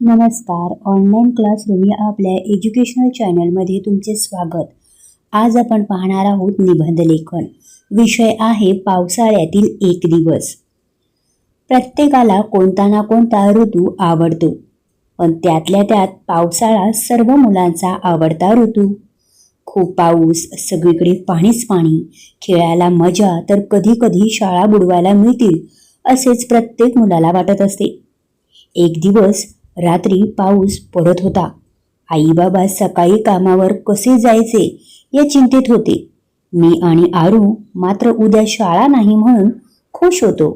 नमस्कार. Online classroom या आपल्या एज्युकेशनल चॅनलमध्ये तुमचे स्वागत. आज आपण पाहणार आहोत निबंध लेखन. विषय आहे पावसाळ्यातील एक दिवस. प्रत्येकाला कोणता ना कोणता ऋतू आवडतो. पण त्यातल्या त्यात पावसाळा सर्व मुलांचा आवडता ऋतू. खूप पाऊस सगळीकडे पाणीच पाणी खेळायला मजा तर कधी कधी शाळा बुडवायला मिळतील असेच प्रत्येक मुलाला वाटत असते. एक दिवस रात्री पाऊस पडत होता. आईबाबा सकाळी कामावर कसे जायचे या चिंतेत होते. मी आणि आरू मात्र उद्या शाळा नाही म्हणून खुश होतो.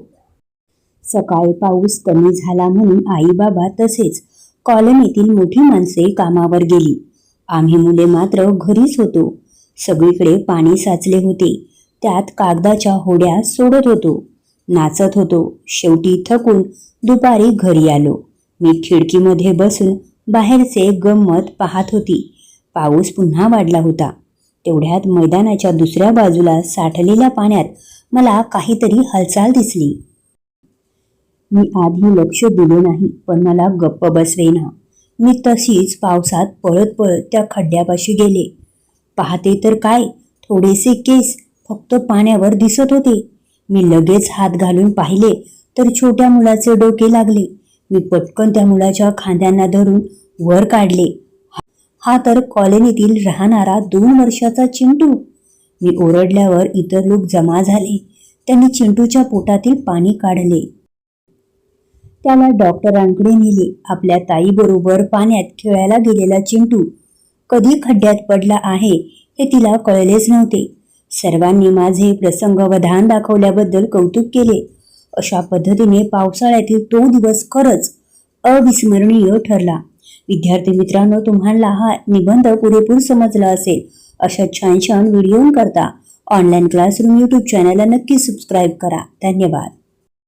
सकाळी पाऊस कमी झाला म्हणून आईबाबा तसेच कॉलनीतील मोठी माणसे कामावर गेली. आम्ही मुले मात्र घरीच होतो. सगळीकडे पाणी साचले होते. त्यात कागदाच्या होड्या सोडत होतो. नाचत होतो. शेवटी थकून दुपारी घरी आलो. मी खिडकीमध्ये बसून बाहेरचे गंमत पाहत होती. पाऊस पुन्हा वाढला होता. तेवढ्यात मैदानाच्या दुसऱ्या बाजूला साठलेल्या पाण्यात मला काहीतरी हालचाल दिसली. मी आधी लक्ष दिले नाही पण मला गप्प बसवेना. मी तशीच पावसात पळत पळत त्या खड्ड्यापाशी गेले. पाहते तर काय थोडेसे केस फक्त पाण्यावर दिसत होते. मी लगेच हात घालून पाहिले तर छोट्या मुलाचे डोके लागले. मी पटकन त्या मुलाच्या खांद्यांना धरून वर काढले. हा तर कॉलनीतील राहणारा दोन वर्षाचा चिंटू. मी ओरडल्यावर इतर लोक जमा झाले. त्यांनी चिंटूच्या पोटातील पाणी काढले. त्याला डॉक्टरांकडे नेले. आपल्या ताईबरोबर पाण्यात खेळायला गेलेला चिंटू कधी खड्ड्यात पडला आहे हे तिला कळलेच नव्हते. सर्वांनी माझे प्रसंगवधान दाखवल्याबद्दल कौतुक केले. अशा पद्धतीने पावसाळ्यातील तो दिवस खरंच अविस्मरणीय ठरला. विद्यार्थी मित्रांनो तुम्हाला हा निबंध पुरेपूर समजला असेल अशा छान छान व्हिडिओंकरता ऑनलाईन क्लासरूम यूट्यूब चॅनलला नक्की सबस्क्राईब करा. धन्यवाद.